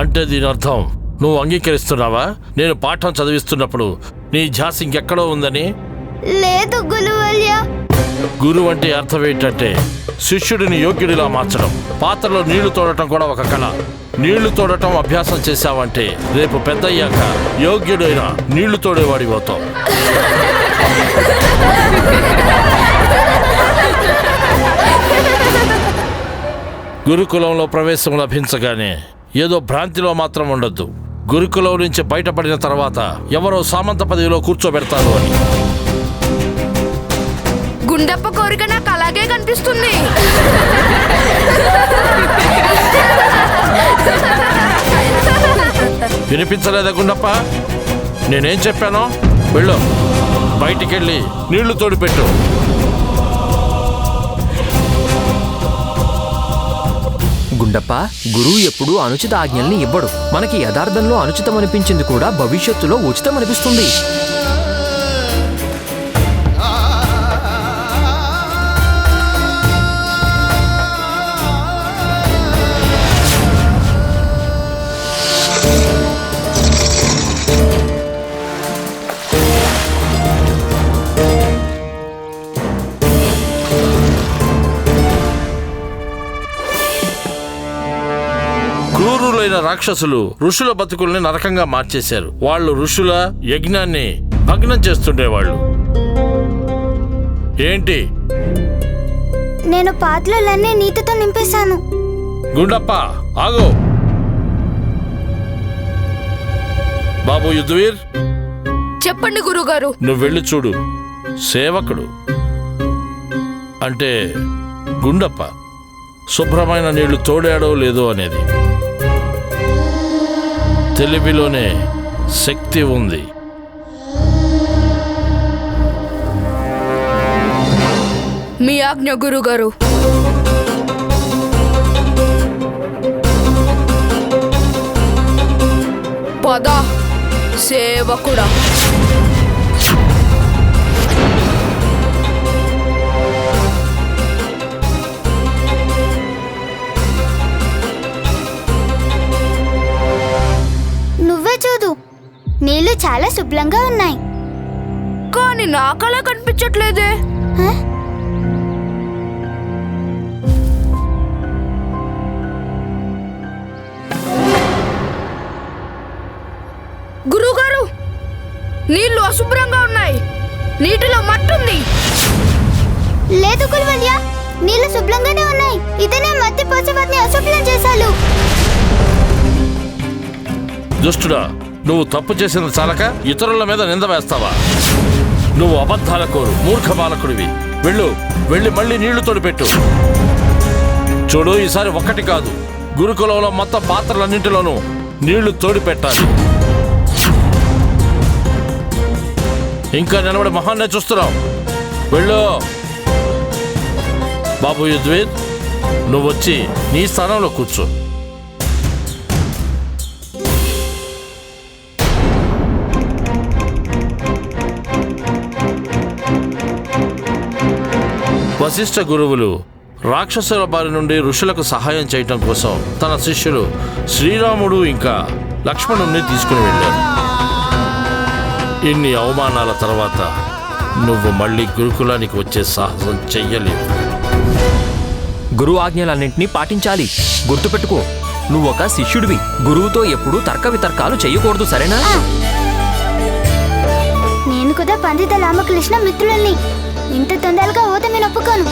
అంటే దీని అర్థం. నువ్వు అంగీకరిస్తున్నావా? నేను పాఠం చదివిస్తున్నప్పుడు నీ ఝాస్ ఇంకెక్కడో ఉందని. లేదు గురువు అంటే అర్థం ఏంటంటే శిష్యుడిని యోగ్యుడిలా మార్చడం. పాత్రలో నీళ్ళు తోడటం కూడా ఒక కళ. నీళ్ళు తోడటం అభ్యాసం చేశావంటే రేపు పెద్దయ్యాక యోగ్యుడైన నీళ్ళు తోడేవాడి అవుతావు. గురుకులంలో ప్రవేశం లభించగానే ఏదో భ్రాంతిలో మాత్రం ఉండొద్దు. గురుకులం నుంచి బయటపడిన తర్వాత ఎవరో సామంత పదవిలో కూర్చోబెడతారు అని. గుండప్ప కోరిక నాకు అలాగే కనిపిస్తుంది. వినిపించలేదా గుండప్ప? నేనేం చెప్పానో? వెళ్ళు. బయటికెళ్ళి నీళ్ళు తోడిపెట్టు. గుండప్ప గురువు ఎప్పుడూ అనుచిత ఆజ్ఞల్ని ఇవ్వడు. మనకి యథార్థంలో అనుచితం అనిపించింది కూడా భవిష్యత్తులో ఉచితం అనిపిస్తుంది రాక్షసులు ఋషుల బతుకుల్ని నరకంగా మార్చేశారు. వాళ్ళు ఋషుల యజ్ఞాన్ని భగ్నం చేస్తుండేవాళ్ళు. ఏంటి? నేను పాత్రలన్నీ నీటితో నింపేశాను. గుండప్ప ఆగో. బాబు యుద్ధవీర్. చెప్పండి గురుగారు. నువ్వు వెళ్ళి చూడు. సేవకుడు. అంటే గుండప్ప. శుభ్రమైన నీళ్ళు తోడాడో లేదో అనేది. తెలివిలోనే శక్తి ఉంది. మీ ఆజ్ఞ గురుగారు. పద సేవకుడా. శుభ్రంగా ఉన్నాయి. కానీ నాకలా కనిపించట్లేదే? గురుగారు నీళ్ళు అశుభ్రంగా ఉన్నాయి. నీటిలో మట్టుంది. లేదు గులువల్య నీళ్ళు శుభ్రంగానే ఉన్నాయి. ఇతనే మధ్య పోసి వాటిని అశుభ్రం చేశారు దుష్టుడా నువ్వు తప్పు చేసిన చాలక ఇతరుల మీద నింద వేస్తావా? నువ్వు అబద్ధాల కోరు మూర్ఖ బాలకుడివి. వెళ్ళు వెళ్ళి మళ్ళీ నీళ్ళు తోడిపెట్టు. చూడు ఈసారి ఒక్కటి కాదు. గురుకులంలో మొత్తం పాత్రలన్నింటిలోనూ నీళ్ళు తోడిపెట్టాలి. ఇంకా నిలబడి మొహాన్నే చూస్తున్నావు. వెళ్ళు. బాబు యుద్వేద్ నువ్వు వచ్చి నీ స్థానంలో కూర్చో. వశిష్ఠ గురువులు రాక్షసుల బారి నుండి ఋషులకు సహాయం చేయటం కోసం తన శిష్యులు శ్రీరాముడు ఇంకా లక్ష్మణుణ్ణి తీసుకుని వెళ్ళారు. ఇన్ని అవమానాల తర్వాత నువ్వు మళ్ళీ గురుకులానికి వచ్చే సాహసం చెయ్యలేవు. గురువు ఆజ్ఞలన్నింటినీ పాటించాలి. గుర్తుపెట్టుకో నువ్వు ఒక శిష్యుడివి. గురువుతో ఎప్పుడూ తర్క వితర్కాలు చెయ్యకూడదు సరేనా? నేను కూడా పండిత రామకృష్ణ మిత్రులని. ఇంత తొందరగా ఓటమిని ఒప్పుకోను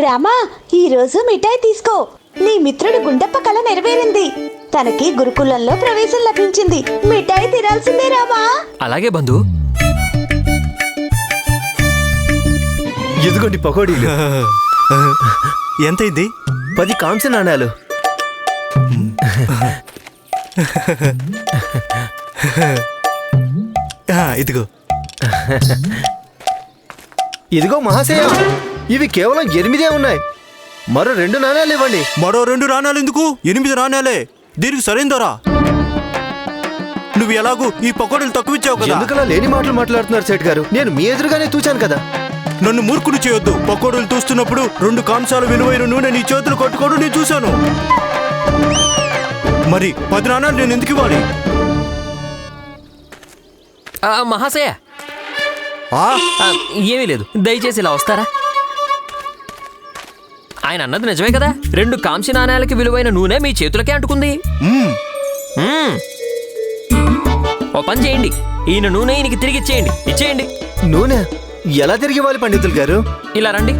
రామా ఈ రోజు మిఠాయి తీసుకో. నీ మిత్రుడు గుండప్ప కళ నెరవేరింది. తనకి గురుకులంలో ప్రవేశం లభించింది. మిఠాయి తినాల్సిందే రామా. అలాగే బంధు. ఇదిగోండి పకోడీలు. ఎంతైంది? పది కాంస్య నాణాలు. ఇదిగో. ఇదిగో మహాశయ ఇవి కేవలం ఎనిమిదే ఉన్నాయి. మరో రెండు నాణాలు ఇవ్వండి. మరో రెండు నాణాలు ఎందుకు? ఎనిమిది నాణాలే. దీనికి సరైన ధర. నువ్వు ఎలాగూ ఈ పకోడీలు తక్కువ ఇచ్చావు కదా. ఎందుకలా లేని మాటలు మాట్లాడుతున్నారు సేట్ గారు? నేను మీ ఎదురుగానే తూచాను కదా. నన్ను మూర్ఖులు చేయొద్దు. పకోడీలు తూస్తున్నప్పుడు రెండు కాంసాల విలువైన నూనె నీ చేతులు కొట్టుకోవడం నేను చూశాను. మరి పది నాణాలు నేను ఎందుకు ఇవ్వాలి? ఆ, మహాశయ. ఏమీ లేదు. దయచేసి ఇలా వస్తారా? ఆయన అన్నది నిజమే కదా? రెండు కాంస్య నాణేలకి విలువైన నూనె మీ చేతులకే అంటుకుంది. ఓ పని చేయండి. ఈయన నూనె ఈయనకి తిరిగి ఇచ్చేయండి. ఇచ్చేయండి. నూనె? ఎలా తిరిగి ఇవ్వాలి పండితులు గారు? ఇలా రండి.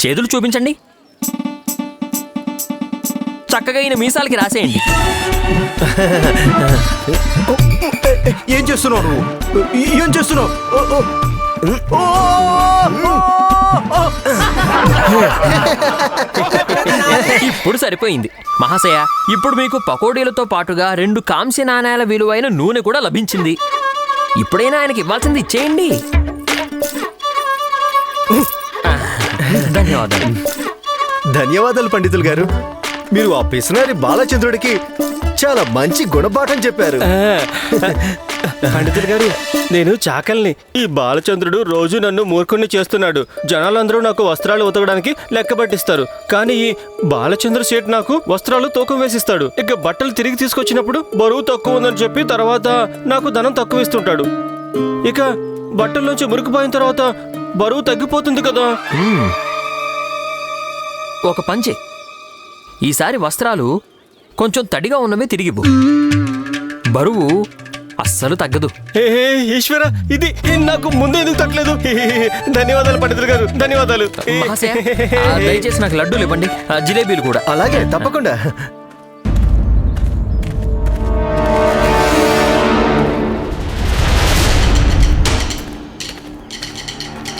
చేతులు చూపించండి. చక్కగా ఈయన మీసాలకి రాసేయండి. ఏం చేస్తున్నావు నువ్వు? ఏం చేస్తున్నావు? ఓ. ఇప్పుడు సరిపోయింది. మహాశయ ఇప్పుడు మీకు పకోడీలతో పాటుగా రెండు కాంస్య నాణేల విలువైన నూనె కూడా లభించింది. ఇప్పుడైనా ఆయనకి ఇవ్వాల్సింది ఇచ్చేయండి. ధన్యవాదాలు. ధన్యవాదాలు పండితులు గారు. మీరు ఆ పిసినారి బాలచంద్రుడికి చాలా మంచి గుణపాఠం చెప్పారు. పండితులు గారు నేను చాకల్ని. ఈ బాలచంద్రుడు రోజు నన్ను మూర్ఖుణ్ణి చేస్తున్నాడు. జనాలందరూ నాకు వస్త్రాలు ఉతకడానికి లెక్క పట్టిస్తారు. కానీ ఈ బాలచంద్ర సేట్ నాకు వస్త్రాలు తూకం వేసిస్తాడు. ఇక బట్టలు తిరిగి తీసుకొచ్చినప్పుడు బరువు తక్కువ ఉందని చెప్పి తర్వాత నాకు ధనం తక్కువ ఇస్తుంటాడు. ఇక బట్టల్లోంచి మురికిపోయిన తర్వాత బరువు తగ్గిపోతుంది కదా. ఒక పంచే. ఈసారి వస్త్రాలు కొంచెం తడిగా ఉన్నవే తిరిగివ్వు బరువు అస్సలు తగ్గదు. ఈశ్వర ఇది నాకు ముందే ఎందుకు తట్టలేదు. ధన్యవాదాలు పండితులు గారు ధన్యవాదాలు. దయచేసి నాకు లడ్డూలు ఇవ్వండి ఆ, జిలేబీలు కూడా. అలాగే తప్పకుండా.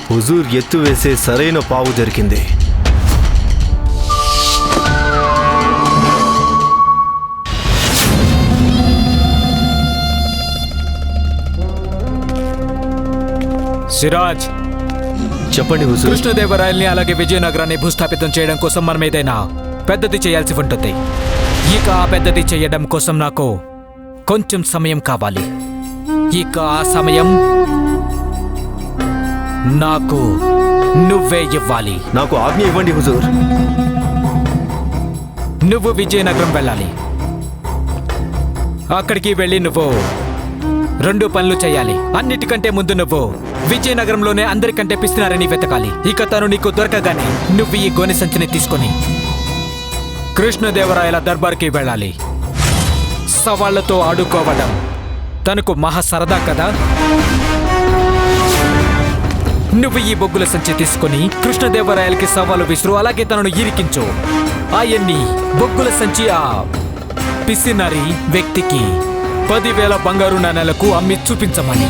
హుజూర్ ఎత్తు వేసే సరైన పావు దొరికింది. సిరాజ్! చెప్పండి హుజూర్. కృష్ణదేవరాయల్ని అలాగే విజయనగరాన్ని భూస్థాపితం చేయడం కోసం మనం ఏదైనా పెద్దది చేయాల్సి ఉంటుంది. ఇక ఆ పెద్దది చేయడం కోసం నాకు కొంచెం సమయం కావాలి. ఇక ఆ సమయం నాకు నువ్వే ఇవ్వాలి. నాకు ఆజ్ఞ ఇవ్వండి హుజూర్. నువ్వు విజయనగరం వెళ్ళాలి. అక్కడికి వెళ్ళి నువ్వు రెండు పనులు చేయాలి. అన్నిటికంటే ముందు నువ్వు విజయనగరంలోనే అందరికంటే పిస్తున్నారని వెతకాలి. ఇక తను నీకు దొరకగానే నువ్వు ఈ గోనె సంచిని తీసుకొని కృష్ణదేవరాయల దర్బార్కి వెళ్ళాలి. సవాళ్ళతో ఆడుకోవడం తనకు మహా సరదా కదా? నువ్వు ఈ బొగ్గుల సంచి తీసుకుని కృష్ణదేవరాయలకి సవాలు విసురు అలాగే తనను ఇరికించు. ఆయన్ని బొగ్గుల సంచి ఆ పిసినారి వ్యక్తికి పదివేల బంగారు నాణేలకు అమ్మి చూపించమని.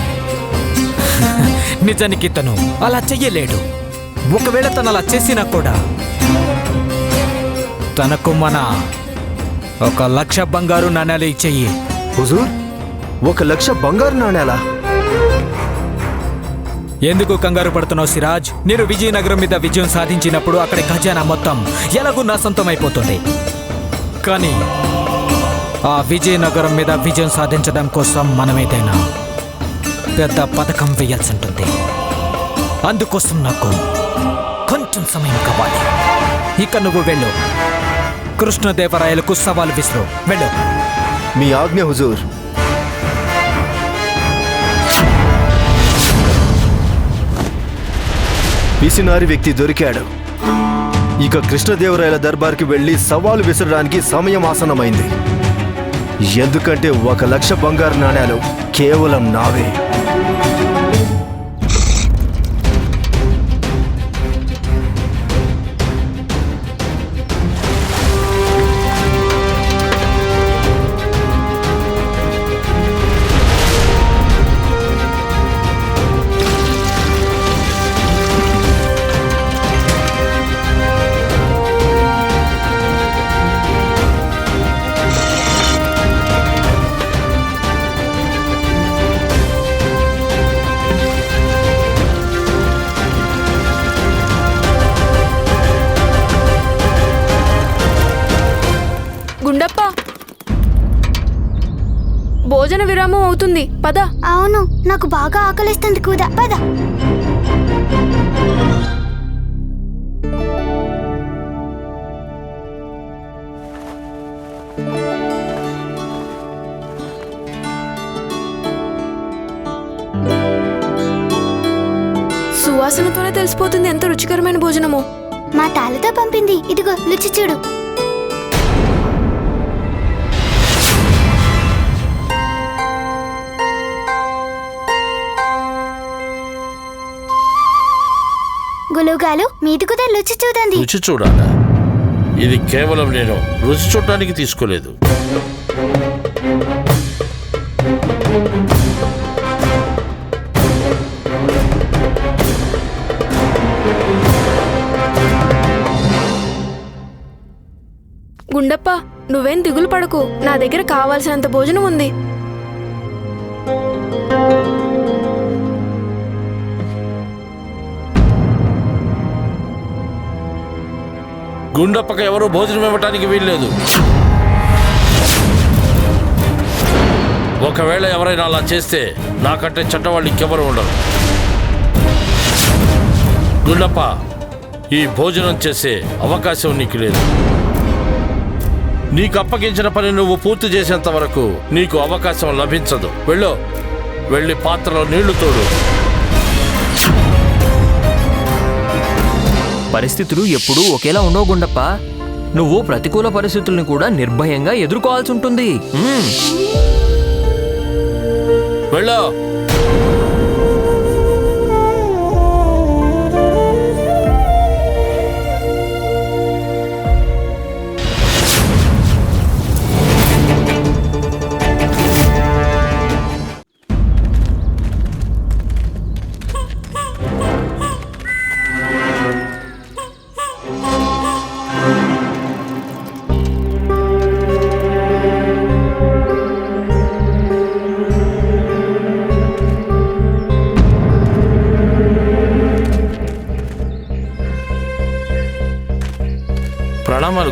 నిజానికి తను అలా చెయ్యలేడు. ఒకవేళ తను అలా చేసినా కూడా తనకు మన ఒక లక్ష బంగారు నాణేలు ఇచ్చేయి. హుజూర్? ఒక లక్ష బంగారు నాణేలా? ఎందుకు కంగారు పడుతున్నావు సిరాజ్? నేను విజయనగరం మీద విజయం సాధించినప్పుడు అక్కడి ఖజానా మొత్తం ఎలాగూ నా సొంతం అయిపోతుంది. కానీ ఆ విజయనగరం మీద విజయం సాధించడం కోసం మనం ఏదైనా పెద్ద పథకం వేయాల్సి ఉంటుంది అందుకోసం నాకు కొంచెం సమయం కావాలి. ఇక నువ్వు వెళ్ళు. కృష్ణదేవరాయలకు సవాల్ విసురు. వెళ్ళు. మీ ఆజ్ఞ హుజూర్. పిసినారి వ్యక్తి దొరికాడు. ఇక కృష్ణదేవరాయల దర్బార్కి వెళ్ళి సవాలు విసరడానికి సమయం ఆసనమైంది ఎందుకంటే ఒక లక్ష బంగారు నాణేలు కేవలం నావే. గుండప్ప. భోజన విరామం అవుతుంది. పద. అవును నాకు బాగా ఆకలిస్తుంది కూడా. పద. సువాసనతోనే తెలిసిపోతుంది ఎంత రుచికరమైన భోజనము. మా తాలతో పంపింది. ఇదిగో రుచి చూడు. గులుగాలు మీది కూడా రుచి చూడండి. రుచి చూడాలా? ఇది కేవలం నేను రుచి చూడటానికి తీసుకోలేదు. గుండప్ప నువ్వేం దిగులు పడకు. నా దగ్గర కావాల్సినంత భోజనం ఉంది. గుండప్పక ఎవరూ భోజనం ఇవ్వటానికి వీల్లేదు. ఒకవేళ ఎవరైనా అలా చేస్తే నాకంటే చెడ్డవాళ్ళు ఇంకెవరు ఉండరు. గుండప్ప ఈ భోజనం చేసే అవకాశం నీకు లేదు. నీకు అప్పగించిన పని నువ్వు పూర్తి చేసేంత వరకు నీకు అవకాశం లభించదు. వెళ్ళు. వెళ్ళి పాత్రలో నీళ్ళు తోడు. పరిస్థితులు ఎప్పుడూ ఒకేలా ఉండవు గుండప్ప. నువ్వు ప్రతికూల పరిస్థితుల్ని కూడా నిర్భయంగా ఎదుర్కోవాల్సి ఉంటుంది. మ్మ్.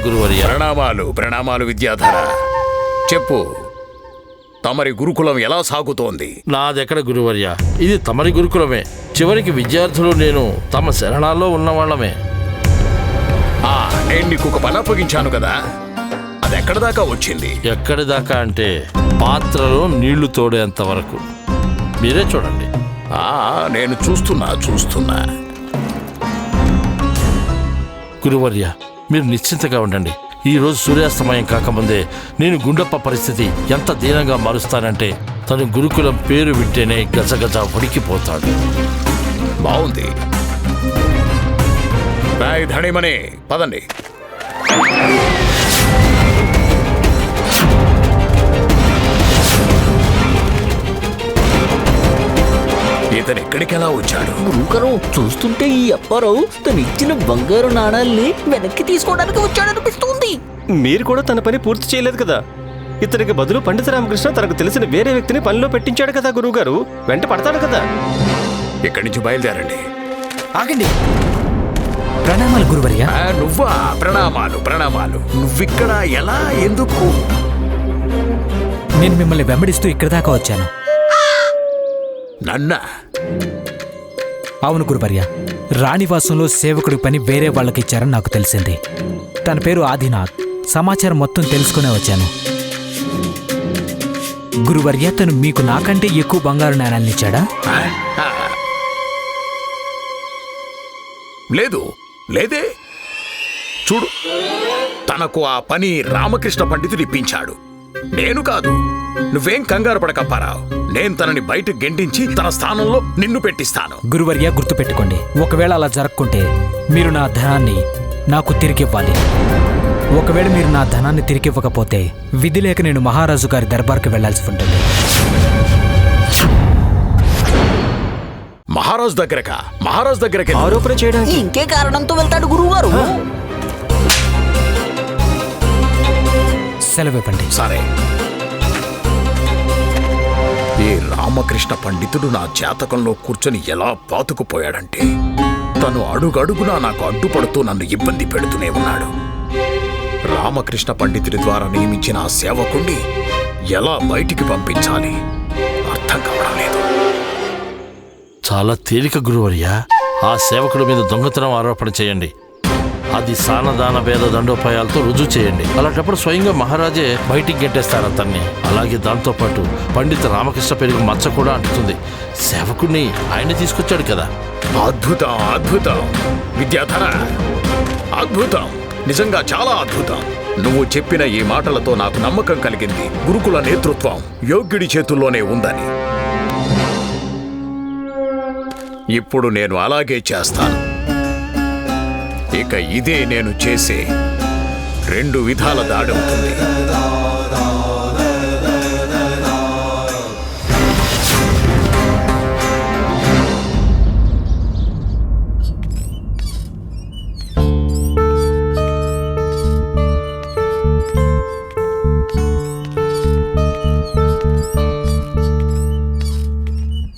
గురువర్య. ప్రణామాలు ప్రణామాలు విద్యాధర. చెప్పు తమరి గురుకులం ఎలా సాగుతోంది? నాదెక్కడ గురువర్య? ఇది తమరి గురుకులమే. చివరికి విద్యార్థులు నేను తమ శరణాల్లో ఉన్నవాళ్ళమే ఆ నేను నీకు ఒక పని అప్పగించాను కదా. అది ఎక్కడి దాకా వచ్చింది? ఎక్కడి దాకా అంటే పాత్రలో నీళ్ళు తోడేంత వరకు. మీరే చూడండి. ఆ నేను చూస్తున్నా చూస్తున్నా. గురువర్య మీరు నిశ్చింతగా ఉండండి. ఈరోజు సూర్యాస్తమయం కాకముందే నేను గుండప్ప పరిస్థితి ఎంత దీనంగా మారుస్తానంటే తను గురుకులం పేరు వింటేనే గజగజ ఉడికిపోతాడు. బాగుంది రాయ్ పదండి. ఇతను ఎక్కడికి ఎలా వచ్చాడు? గురువుగారు చూస్తుంటే ఈ అప్పారావు తను ఇచ్చిన బంగారు నాణాల్ని వెనక్కి తీసుకోవడానికి వచ్చాడనిపిస్తుంది. మీరు కూడా తన పని పూర్తి చేయలేదు కదా? ఇతనికి బదులు పండిత రామకృష్ణ తనకు తెలిసిన వేరే వ్యక్తిని పనిలో పెట్టించాడు కదా గురువుగారు? వెంట పడతాడు కదా? ఇక్కడి నుంచి బయలుదేరండి. ఆగండి. ప్రణామాలు గురువర్య. ఆ, నువ్వా? ప్రణామాలు ప్రణామాలు. నువ్విక్కడ ఎలా ఎందుకు? నేను మిమ్మల్ని వెంబడిస్తూ ఇక్కడి దాకా వచ్చాను. నన్నా. అవును గురువర్య రాణివాసంలో సేవకుడి పని వేరే వాళ్ళకి ఇచ్చారని నాకు తెలిసింది. తన పేరు ఆదినాథ్ సమాచారం మొత్తం తెలుసుకునే వచ్చాను. గురువర్య తను మీకు నాకంటే ఎక్కువ బంగారు నాణాలను ఇచ్చాడా. లేదు లేదే. చూడు తనకు ఆ పని రామకృష్ణ పండితుడు ఇప్పించాడు నేను కాదు. నువ్వేం కంగారు పడకప్పారావు నేను తనని బయట గెంటించి తన స్థానంలో నిన్ను పెట్టిస్తాను. గురువర్య గుర్తుపెట్టుకోండి. ఒకవేళ అలా జరగకుంటే మీరు నా ధనాన్ని నాకు తిరిగివ్వాలి. ఒకవేళ మీరు నా ధనాన్ని తిరిగివ్వకపోతే విధి లేక నేను మహారాజు గారి దర్బార్కి వెళ్ళాల్సి ఉంటుంది. మహారాజు దగ్గరక? మహారాజు దగ్గరకి ఆరోపణ చేయడానికి. ఇంకే కారణంతో వెళ్తాడు గురువుగారు. సెలవివ్వండి సరే. ఏ రామకృష్ణ పండితుడు నా జాతకంలో కూర్చొని ఎలా పాతుకుపోయాడంటే తను అడుగడుగునా నాకు అడ్డుపడుతూ నన్ను ఇబ్బంది పెడుతూనే ఉన్నాడు. రామకృష్ణ పండితుడి ద్వారా నియమించిన ఆ సేవకుణ్ణి ఎలా బయటికి పంపించాలి అర్థం కావడం లేదు. చాలా తేలిక గురువర్య ఆ సేవకుడి మీద దొంగతనం ఆరోపణ చేయండి. అది సానదాన భేద దండోపాయాలతో రుజువు చేయండి. అలాంటప్పుడు స్వయంగా మహారాజే బయటికి గెట్టేస్తారు అతన్ని. అలాగే దాంతోపాటు పండిత రామకృష్ణ పెరుగు మచ్చ కూడా అంటుతుంది. సేవకుడిని ఆయన తీసుకొచ్చాడు కదా. అద్భుతం అద్భుతం. విద్యాధర అద్భుతం. నిజంగా చాలా అద్భుతం. నువ్వు చెప్పిన ఈ మాటలతో నాకు నమ్మకం కలిగింది. గురుకుల నేతృత్వం యోగ్యుడి చేతుల్లోనే ఉందని. ఇప్పుడు నేను అలాగే చేస్తాను. ఇక ఇదే నేను చేసే రెండు విధాల దాడవుతుంది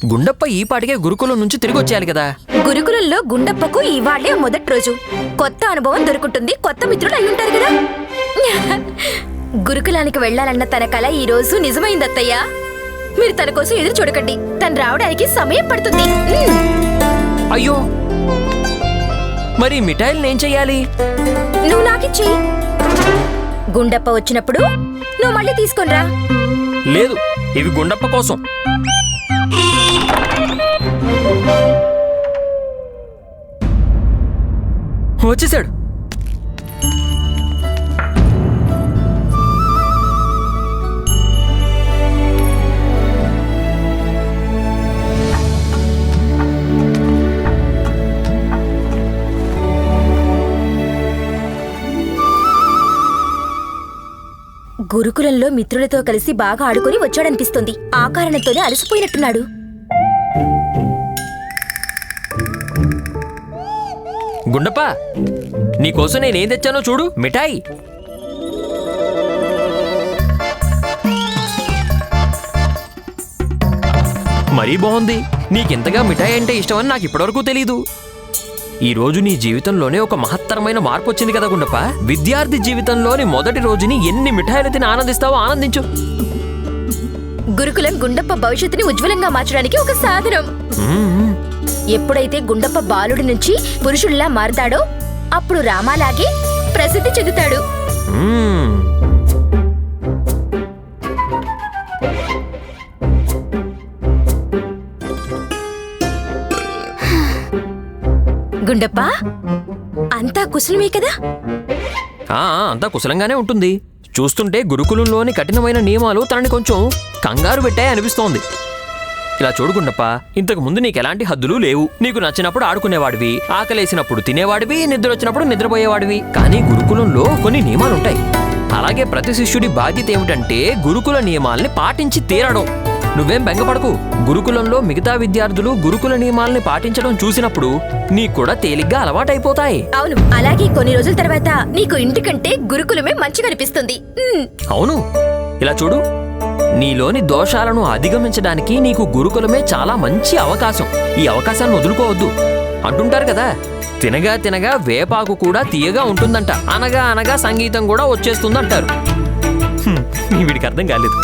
గుండప్ప ఈ పాటికే గురుకులం నుంచి తిరిగి వచ్చేయాలి కదా. గురుకులంలో గుండప్పకు ఇవాళ్ళే మొదటి రోజు. కొత్త అనుభవం దొరుకుతుంది. కొత్త మిత్రులు అయి ఉంటారు కదా. గురుకులానికి వెళ్ళాలన్న తన కల ఈ రోజు నిజమైంది అత్తయ్య మీరు తన కోసం ఎదురు చూడకండి. తను రావడానికి సమయం పడుతుంది. అయ్యో! మరి మిఠాయిల్ని ఏం చెయ్యాలి? నువ్వు నాకిచ్చి. గుండప్ప వచ్చినప్పుడు నువ్వు మళ్ళీ తీసుకొనిరా లేదు ఇవి గుండప్ప కోసం. వచ్చేసాడు. గురుకులంలో మిత్రులతో కలిసి బాగా ఆడుకొని వచ్చాడనిపిస్తుంది. ఆ కారణంతోనే అలసిపోయినట్టున్నాడు. గుండప్ప నీకోసం నేనేం తెచ్చానో చూడు మిఠాయి. మరీ బాగుంది. నీకింతగా మిఠాయి అంటే ఇష్టమని నాకు ఇప్పటివరకు తెలీదు. ఈ రోజు నీ జీవితంలోనే ఒక మహత్తరమైన మార్పు వచ్చింది కదా గుండప్ప. విద్యార్థి జీవితంలోని మొదటి రోజుని ఎన్ని మిఠాయిలు తిని ఆనందిస్తావో ఆనందించు. గురుకులం గుండప్ప భవిష్యత్తుని ఉజ్వలంగా మార్చడానికి ఒక సాధనం. ఎప్పుడైతే గుండప్ప బాలుడి నుంచి పురుషుల్లా మారతాడో అప్పుడు రామాలాగే ప్రసిద్ధి చెందుతాడు. గుండప్ప అంతా కుశలమే కదా? ఆ, అంతా కుశలంగానే ఉంటుంది. చూస్తుంటే గురుకులంలోని కఠినమైన నియమాలు తనని కొంచెం కంగారు పెట్టాయి అనిపిస్తోంది ఇలా చూడుకుండప్ప ఇంతకు ముందు నీకు ఎలాంటి హద్దులు లేవు. నీకు నచ్చినప్పుడు ఆడుకునేవాడివి ఆకలేసినప్పుడు తినేవాడివి నిద్ర వచ్చినప్పుడు నిద్రపోయేవాడివి. కానీ గురుకులంలో కొన్ని నియమాలుంటాయి. అలాగే ప్రతి శిష్యుడి బాధ్యత ఏమిటంటే గురుకుల నియమాల్ని పాటించి తీరడం. నువ్వేం బెంగపడకు. గురుకులంలో మిగతా విద్యార్థులు గురుకుల నియమాల్ని పాటించడం చూసినప్పుడు నీకు కూడా తేలిగ్గా అలవాటైపోతాయి. అవును అలాగే కొన్ని రోజుల తర్వాత నీకు ఇంటికంటే గురుకులమే మంచిగా అనిపిస్తుంది ఉమ్. అవును. ఇలా చూడు. నీలోని దోషాలను అధిగమించడానికి నీకు గురుకులమే చాలా మంచి అవకాశం. ఈ అవకాశాన్ని వదులుకోవద్దు. అంటుంటారు కదా తినగా తినగా వేపాకు కూడా తీయగా ఉంటుందంట. అనగా అనగా సంగీతం కూడా వచ్చేస్తుందంటారు. వీడికి అర్థం కాలేదు.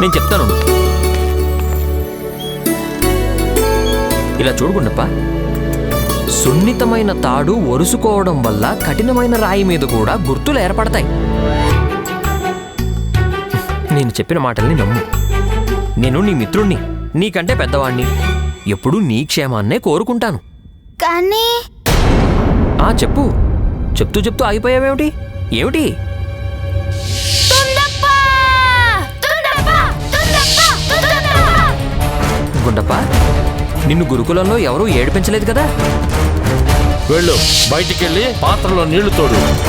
నేను చెప్తాను. ఇలా చూడుకుండప్ప సున్నితమైన తాడు ఒరుసుకోవడం వల్ల కఠినమైన రాయి మీద కూడా గుర్తులు ఏర్పడతాయి. నేను చెప్పిన మాటల్ని నమ్ము. నేను నీ మిత్రుణ్ణి నీకంటే పెద్దవాణ్ణి. ఎప్పుడూ నీ క్షేమాన్నే కోరుకుంటాను. కానీ ఆ చెప్పు. చెప్తూ చెప్తూ ఆగిపోయావేమిటి? ఏమిటి? గుండప్ప నిన్ను గురుకులంలో ఎవరూ ఏడిపించలేదు కదా? వెళ్ళు బయటికెళ్ళి పాత్రలో నీళ్ళు తోడు.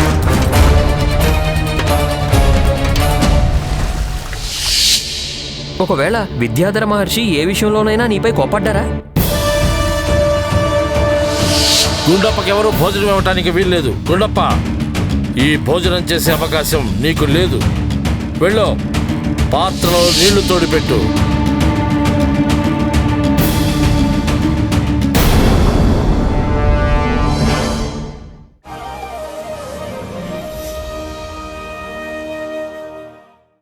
ఒకవేళ విద్యాధర మహర్షి ఏ విషయంలోనైనా నీపై కోపడ్డారా గుండప్పకెవరూ భోజనం ఇవ్వటానికి వీల్లేదు. గుండప్ప ఈ భోజనం చేసే అవకాశం నీకు లేదు. వెళ్ళో పాత్రలో నీళ్ళు తోడిపెట్టు.